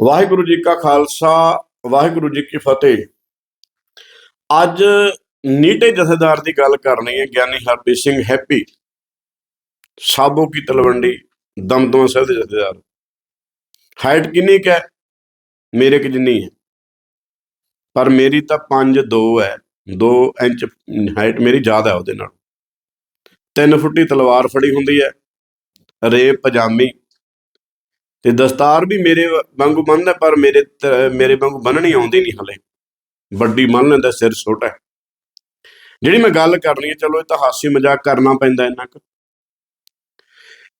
ਵਾਹਿਗੁਰੂ ਜੀ ਕਾ ਖਾਲਸਾ, ਵਾਹਿਗੁਰੂ ਜੀ ਕੀ ਫਤਿਹ। ਅੱਜ ਨੀਟੇ ਜਥੇਦਾਰ ਦੀ ਗੱਲ ਕਰਨੀ ਹੈ, ਗਿਆਨੀ ਹਰਪ੍ਰੀਤ ਸਿੰਘ ਹੈਪੀ, ਸਾਬੋ ਕੀ ਤਲਵੰਡੀ, ਦਮਦਮਾ ਸਾਹਿਬ ਦੇ ਜਥੇਦਾਰ। ਹਾਈਟ ਕਿੰਨੀ ਕੁ ਹੈ? ਮੇਰੇ ਕਿ ਜਿੰਨੀ ਹੈ। ਪਰ ਮੇਰੀ ਤਾਂ 5 2 ਹੈ। 2 ਇੰਚ ਹਾਈਟ ਮੇਰੀ ਜ਼ਿਆਦਾ ਹੈ ਉਹਦੇ ਨਾਲ। 3 ਫੁੱਟੀ ਤਲਵਾਰ ਫੜੀ ਹੁੰਦੀ ਹੈ। ਰੇ ਪਜਾਮੀ ਤੇ ਦਸਤਾਰ ਵੀ ਮੇਰੇ ਵਾਂਗੂ ਬੰਨਦਾ ਪਰ ਮੇਰੇ ਮੇਰੇ ਵਾਂਗੂ ਬੰਨਣੀ ਆਉਂਦੀ ਨਹੀਂ ਹਲੇ। ਵੱਡੀ ਮੰਨ ਲੈਂਦਾ ਸਿਰ ਛੋਟਾ ਹੈ। ਜਿਹੜੀ ਮੈਂ ਗੱਲ ਕਰਨੀ ਹੈ, ਚਲੋ ਇਹ ਤਾਂ ਹਾਸੀ ਮਜ਼ਾਕ ਕਰਨਾ ਪੈਂਦਾ ਇੰਨਾ ਕੁ।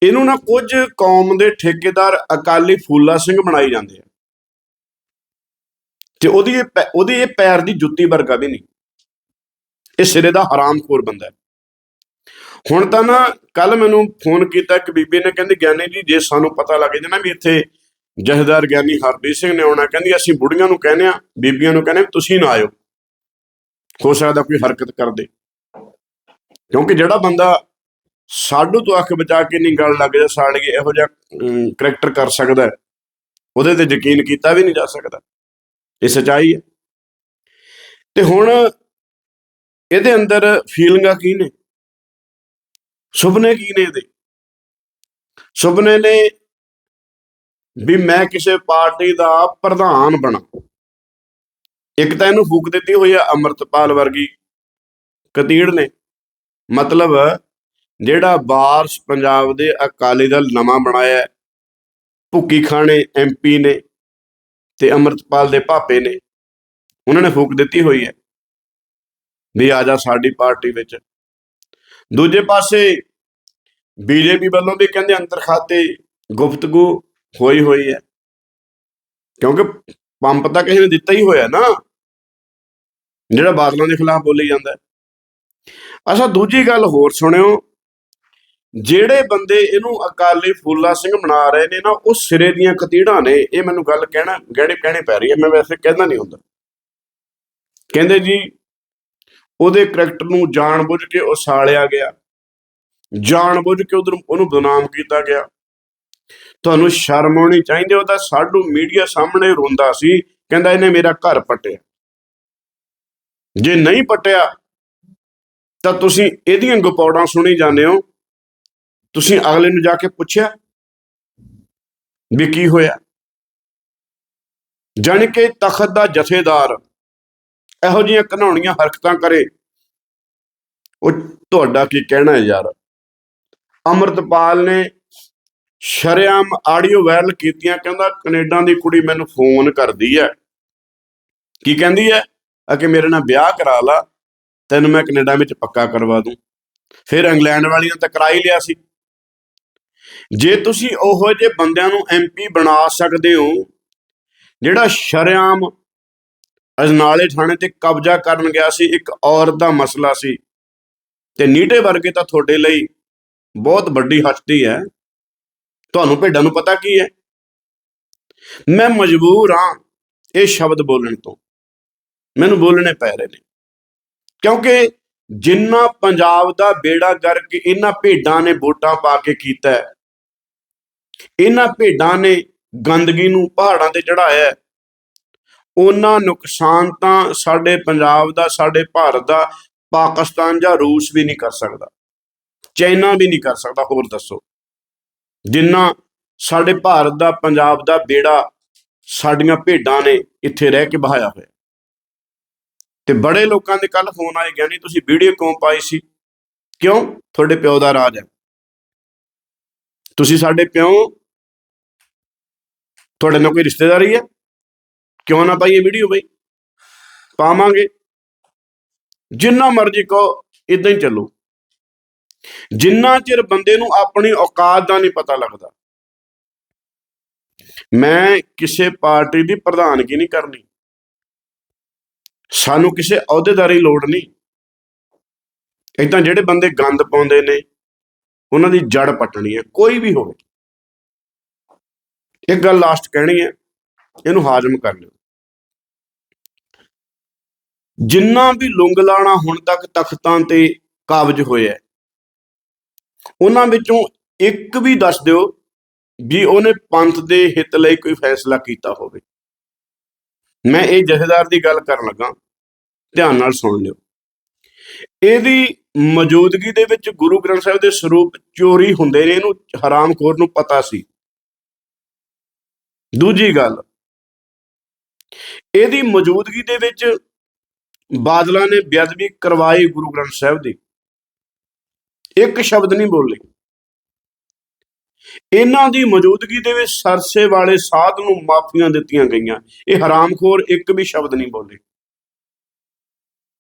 ਇਹਨੂੰ ਨਾ ਕੁਝ ਕੌਮ ਦੇ ਠੇਕੇਦਾਰ ਅਕਾਲੀ ਫੂਲਾ ਸਿੰਘ ਬਣਾਈ ਜਾਂਦੇ ਆ। ਤੇ ਉਹਦੀ ਇਹ ਪੈ- ਉਹਦੀ ਇਹ ਪੈਰ ਦੀ ਜੁੱਤੀ ਵਰਗਾ ਵੀ ਨਹੀਂ। ਇਹ ਸਿਰੇ ਦਾ ਹਰਾਮਖੋਰ ਬੰਦਾ ਹੈ। ਹੁਣ ਤਾਂ ਨਾ ਕੱਲ ਮੈਨੂੰ ਫੋਨ ਕੀਤਾ ਇੱਕ ਬੀਬੀ ਨੇ ਕਹਿੰਦੀ ਗਿਆਨੀ ਜੀ ਜੇ ਸਾਨੂੰ ਪਤਾ ਲੱਗ ਜੇ ਨਾ ਵੀ ਇੱਥੇ ਜਹਦਾਰ ਗਿਆਨੀ ਹਰਪ੍ਰੀਤ ਸਿੰਘ ਨੇ ਆਉਣਾ ਕਹਿੰਦੀ ਅਸੀਂ ਬੁੜੀਆਂ ਨੂੰ ਕਹਿੰਦੇ ਆ ਬੀਬੀਆਂ ਨੂੰ ਕਹਿੰਦੇ ਆ, ਤੁਸੀਂ ਨਾ ਆਇਓ। ਹੋ ਸਕਦਾ ਕੋਈ ਹਰਕਤ ਕਰ ਦੇ। ਕਿਉਂਕਿ ਜਿਹੜਾ ਬੰਦਾ ਸਾਡੂ ਤੋਂ ਅੱਖ ਬਚਾ ਕੇ ਨਹੀਂ ਗੱਲ ਲੱਗ ਜਾ ਸਾੜੀਏ ਇਹੋ ਜਿਹਾ ਕਰੈਕਟਰ ਕਰ ਸਕਦਾ ਉਹਦੇ ਤੇ ਯਕੀਨ ਕੀਤਾ ਵੀ ਨਹੀਂ ਜਾ ਸਕਦਾ। ਇਹ ਸਚਾਈ ਹੈ। ਤੇ ਹੁਣ ਇਹਦੇ ਅੰਦਰ ਫੀਲਿੰਗਾਂ ਕੀ ਨੇ? ਸੁਪਨੇ ਕੀ ਨੇ ਇਹਦੇ? ਸੁਪਨੇ ਨੇ ਵੀ ਮੈਂ ਕਿਸੇ ਪਾਰਟੀ ਦਾ ਪ੍ਰਧਾਨ ਬਣਾ। ਇੱਕ ਤਾਂ ਇਹਨੂੰ ਫੂਕ ਦਿੱਤੀ ਹੋਈ ਆ ਅਮਰਤਪਾਲ ਵਰਗੀ ਕਤੀੜ ਨੇ। ਮਤਲਬ ਜਿਹੜਾ ਬਾਰਸ ਪੰਜਾਬ ਦੇ ਅਕਾਲੀ ਦਲ ਨਵਾਂ ਬਣਾਇਆ ਭੁੱਕੀ ਖਾਣੇ ਐਮਪੀ ਨੇ ਤੇ ਅਮਰਤਪਾਲ ਦੇ ਭਾਪੇ ਨੇ, ਉਹਨਾਂ ਨੇ ਫੂਕ ਦਿੱਤੀ ਹੋਈ ਹੈ ਵੀ ਆ ਜਾ ਸਾਡੀ ਪਾਰਟੀ ਵਿੱਚ। ਦੂਜੇ ਪਾਸੇ ਬੀਜੇਪੀ ਵੱਲੋਂ ਵੀ ਕਹਿੰਦੇ ਅੰਦਰ ਖਾਤੇ ਗੁਫ਼ਤਗੂ ਹੋਈ ਹੋਈ ਹੈ। ਕਿਉਂਕਿ ਪੰਪ ਤਾਂ ਕਿਸੇ ਨੇ ਦਿੱਤਾ ਹੀ ਹੋਇਆ ਨਾ। ਜਿਹੜਾ ਬਾਦਲਾਂ ਦੇ ਖਿਲਾਫ ਬੋਲੀ ਜਾਂਦਾ ਹੈ। ਅੱਛਾ, ਦੂਜੀ ਗੱਲ ਹੋਰ ਸੁਣਿਓ। ਜਿਹੜੇ ਬੰਦੇ ਇਹਨੂੰ ਅਕਾਲੀ ਫੂਲਾ ਸਿੰਘ ਬਣਾ ਰਹੇ ਨੇ ਨਾ, ਉਹ ਸਿਰੇ ਦੀਆਂ ਕਤੀੜਾਂ ਨੇ। ਇਹ ਮੈਨੂੰ ਗੱਲ ਕਹਿਣਾ ਗਹਿਣੇ ਕਹਿਣੇ ਪੈ ਰਹੀ ਹੈ, ਮੈਂ ਵੈਸੇ ਕਹਿੰਦਾ ਨਹੀਂ ਹੁੰਦਾ। ਕਹਿੰਦੇ ਜੀ ਉਹਦੇ ਕਰੈਕਟਰ ਨੂੰ ਜਾਣਬੁੱਝ ਕੇ ਉਸਾਲਿਆ ਗਿਆ। ਜਾਣਬੁੱਝ ਕੇ ਉਧਰ ਉਹਨੂੰ ਬਦਨਾਮ ਕੀਤਾ ਗਿਆ। ਤੁਹਾਨੂੰ ਸ਼ਰਮ ਆਉਣੀ ਚਾਹੀਦੀ ਉਹਦਾ ਸਾਡੂ ਮੀਡੀਆ ਸਾਹਮਣੇ ਰੋਂਦਾ ਸੀ, ਕਹਿੰਦਾ ਇਹਨੇ ਮੇਰਾ ਘਰ ਪਟਿਆ। ਜੇ ਨਹੀਂ ਪਟਿਆ, ਤਾਂ ਤੁਸੀਂ ਇਹਦੀਆਂ ਗਪੌੜਾਂ ਸੁਣੀ ਜਾਂਦੇ ਹੋ। ਤੁਸੀਂ ਅਗਲੇ ਨੂੰ ਜਾ ਕੇ ਪੁੱਛਿਆ ਵੀ ਕੀ ਹੋਇਆ? ਜਾਣੀ ਕਿ ਤਖਤ ਦਾ ਜਥੇਦਾਰ ਇਹੋ ਜਿਹੀਆਂ ਘਨਾਉਣੀਆਂ ਹਰਕਤਾਂ ਕਰੇ। ਉਹ ਤੁਹਾਡਾ ਕੀ ਕਹਿਣਾ ਹੈ ਯਾਰ? ਅਮਰਤਪਾਲ ਨੇ ਸ਼ਰੇਆਮ ਆਡੀਓ ਵਾਇਰਲ ਕੀਤੀਆਂ, ਕਹਿੰਦਾ ਕੈਨੇਡਾ ਦੀ ਕੁੜੀ ਮੈਨੂੰ ਫੋਨ ਕਰਦੀ ਹੈ। ਕੀ ਕਹਿੰਦੀ ਹੈ? ਆ ਕਿ ਮੇਰੇ ਨਾਲ ਵਿਆਹ ਕਰਾ ਲਾ, ਤੈਨੂੰ ਮੈਂ ਕੈਨੇਡਾ ਵਿੱਚ ਪੱਕਾ ਕਰਵਾ ਦੂੰ। ਫਿਰ ਇੰਗਲੈਂਡ ਵਾਲੀਆਂ ਤਾਂ ਕਰਾ ਹੀ ਲਿਆ ਸੀ। ਜੇ ਤੁਸੀਂ ਉਹੋ ਜਿਹੇ ਬੰਦਿਆਂ ਨੂੰ ਐਮਪੀ ਬਣਾ ਸਕਦੇ ਹੋ, ਜਿਹੜਾ ਸ਼ਰੇਆਮ ਅਜਨਾਲੇ ਥਾਣੇ ਤੇ ਕਬਜ਼ਾ ਕਰਨ ਗਿਆ ਸੀ, ਇੱਕ ਔਰਤ ਦਾ ਮਸਲਾ ਸੀ। ਤੇ ਨੀਟੇ ਵਰਗੇ ਤਾਂ ਤੁਹਾਡੇ ਲਈ ਬਹੁਤ ਵੱਡੀ ਹਸਤੀ ਹੈ। ਤੁਹਾਨੂੰ ਭੇਡਾਂ ਨੂੰ ਪਤਾ ਕੀ ਹੈ? ਮੈਂ ਮਜਬੂਰ ਹਾਂ ਇਹ ਸ਼ਬਦ ਬੋਲਣ ਤੋਂ। ਮੈਨੂੰ ਬੋਲਣੇ ਪੈ ਰਹੇ ਨੇ। ਕਿਉਂਕਿ ਜਿੰਨਾ ਪੰਜਾਬ ਦਾ ਬੇੜਾ ਗਰਕ ਇਹਨਾਂ ਭੇਡਾਂ ਨੇ ਵੋਟਾਂ ਪਾ ਕੇ ਕੀਤਾ ਇਹਨਾਂ ਭੇਡਾਂ ਨੇ ਗੰਦਗੀ ਨੂੰ ਪਹਾੜਾਂ ਤੇ ਚੜਾਇਆ ਉਹਨਾਂ ਨੁਕਸਾਨ ਤਾਂ ਸਾਡੇ ਪੰਜਾਬ ਦਾ, ਸਾਡੇ ਭਾਰਤ ਦਾ, ਪਾਕਿਸਤਾਨ ਜਾਂ ਰੂਸ ਵੀ ਨਹੀਂ ਕਰ ਸਕਦਾ। ਚਾਈਨਾ ਵੀ ਨਹੀਂ ਕਰ ਸਕਦਾ, ਹੋਰ ਦੱਸੋ। ਜਿੰਨਾ ਸਾਡੇ ਭਾਰਤ ਦਾ, ਪੰਜਾਬ ਦਾ ਬੇੜਾ ਸਾਡੀਆਂ ਭੇਡਾਂ ਨੇ ਇੱਥੇ ਰਹਿ ਕੇ ਬਹਾਇਆ ਹੋਇਆ। ਤੇ ਬੜੇ ਲੋਕਾਂ ਦੇ ਕੱਲ ਫੋਨ ਆਏ ਗਿਆ ਨਹੀਂ ਤੁਸੀਂ ਵੀਡੀਓ ਕਿਉਂ ਪਾਈ ਸੀ? ਕਿਉਂ? ਤੁਹਾਡੇ ਪਿਓ ਦਾ ਰਾਜ ਹੈ। ਤੁਸੀਂ ਸਾਡੇ ਪਿਓ, ਤੁਹਾਡੇ ਨਾਲ ਕੋਈ ਰਿਸ਼ਤੇਦਾਰੀ ਹੈ? ਕਿਉਂ ਨਾ ਪਾਈਏ ਵੀਡੀਓ ਬਈ? ਪਾਵਾਂਗੇ। ਜਿੰਨਾ ਮਰਜ਼ੀ ਕਹੋ ਇਦਾਂ ਹੀ ਚੱਲੋ। ਜਿੰਨਾ ਚਿਰ ਬੰਦੇ ਨੂੰ ਆਪਣੀ ਔਕਾਤ ਦਾ ਨਹੀਂ ਪਤਾ ਲੱਗਦਾ। ਮੈਂ ਕਿਸੇ ਪਾਰਟੀ ਦੀ ਪ੍ਰਧਾਨਗੀ ਨਹੀਂ ਕਰਨੀ। ਸਾਨੂੰ ਕਿਸੇ ਅਹੁਦੇਦਾਰੀ ਲੋੜ ਨਹੀਂ। ਇਦਾਂ ਜਿਹੜੇ ਬੰਦੇ ਗੰਦ ਪਾਉਂਦੇ ਨੇ, ਉਹਨਾਂ ਦੀ ਜੜ ਪੱਟਣੀ ਹੈ, ਕੋਈ ਵੀ ਹੋਵੇ। ਇੱਕ ਗੱਲ ਲਾਸਟ ਕਹਿਣੀ ਹੈ ਇਹਨੂੰ ਹਾਜ਼ਮ ਕਰ ਲਿਓ। ਜਿੰਨਾ ਵੀ ਲੁੰਗਲਾਣਾ ਹੁਣ ਤੱਕ ਤਖਤਾਂ ਤੇ ਕਾਬਜ ਹੋਇਆ ਉਹਨਾਂ ਵਿੱਚੋਂ ਇੱਕ ਵੀ ਦੱਸ ਦਿਓ ਵੀ ਉਹਨੇ ਪੰਥ ਦੇ ਹਿੱਤ ਲਈ ਕੋਈ ਫੈਸਲਾ ਕੀਤਾ ਹੋਵੇ। ਮੈਂ ਇਹ ਜਥੇਦਾਰ ਦੀ ਗੱਲ ਕਰਨ ਲੱਗਾ, ਧਿਆਨ ਨਾਲ ਸੁਣ ਲਿਓ। ਇਹਦੀ ਮੌਜੂਦਗੀ ਦੇ ਵਿੱਚ ਗੁਰੂ ਗ੍ਰੰਥ ਸਾਹਿਬ ਦੇ ਸਰੂਪ ਚੋਰੀ ਹੁੰਦੇ ਨੇ, ਇਹਨੂੰ ਹਰਾਮਖੋਰ ਨੂੰ ਪਤਾ ਸੀ। ਦੂਜੀ ਗੱਲ ਇਹਦੀ ਮੌਜੂਦਗੀ ਦੇ ਵਿੱਚ ਬਾਦਲਾਂ ਨੇ ਬੇਅਦਬੀ ਕਰਵਾਈ ਗੁਰੂ ਗ੍ਰੰਥ ਸਾਹਿਬ ਦੀ। ਇੱਕ ਸ਼ਬਦ ਨਹੀਂ ਬੋਲੇ। ਇਹਨਾਂ ਦੀ ਮੌਜੂਦਗੀ ਦੇ ਵਿੱਚ ਸਰਸੇ ਵਾਲੇ ਸਾਧ ਨੂੰ ਮਾਫੀਆਂ ਦਿੱਤੀਆਂ ਗਈਆਂ। ਇਹ ਹਰਾਮਖੋਰ ਇੱਕ ਵੀ ਸ਼ਬਦ ਨਹੀਂ ਬੋਲੇ।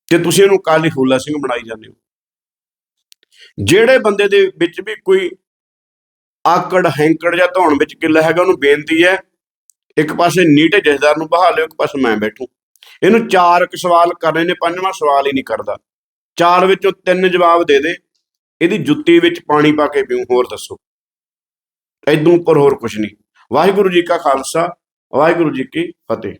ਤੇ ਤੁਸੀਂ ਇਹਨੂੰ ਕਾਲੀ ਹੋਲਾ ਸਿੰਘ ਬਣਾਈ ਜਾਂਦੇ ਹੋ। ਜਿਹੜੇ ਬੰਦੇ ਦੇ ਵਿੱਚ ਵੀ ਕੋਈ ਆਕੜ, ਹੈਂਕੜ ਜਾਂ ਧੌਣ ਵਿੱਚ ਕਿੱਲਾ ਹੈਗਾ, ਉਹਨੂੰ ਬੇਨਤੀ ਹੈ ਇੱਕ ਪਾਸੇ ਨੀਟੇ ਜਥੇਦਾਰ ਨੂੰ ਬਹਾ ਲਿਓ, ਇੱਕ ਪਾਸੇ ਮੈਂ ਬੈਠੂ। ਇਹਨੂੰ ਚਾਰ ਕੁ ਸਵਾਲ ਕਰਨੇ ਨੇ, ਪੰਜਵਾਂ ਸਵਾਲ ਹੀ ਨਹੀਂ ਕਰਦਾ। ਚਾਰ ਵਿੱਚੋਂ ਤਿੰਨ ਜਵਾਬ ਦੇ ਦੇ। ਇਹਦੀ ਜੁੱਤੀ ਵਿੱਚ ਪਾਣੀ ਪਾ ਕੇ ਪੀਉ ਹੋਰ ਦੱਸੋ। ਐਦੋਂ ਉੱਪਰ ਹੋਰ ਕੁਝ ਨਹੀਂ। ਵਾਹਿਗੁਰੂ ਜੀ ਕਾ ਖਾਲਸਾ, ਵਾਹਿਗੁਰੂ ਜੀ ਕੀ ਫਤਿਹ।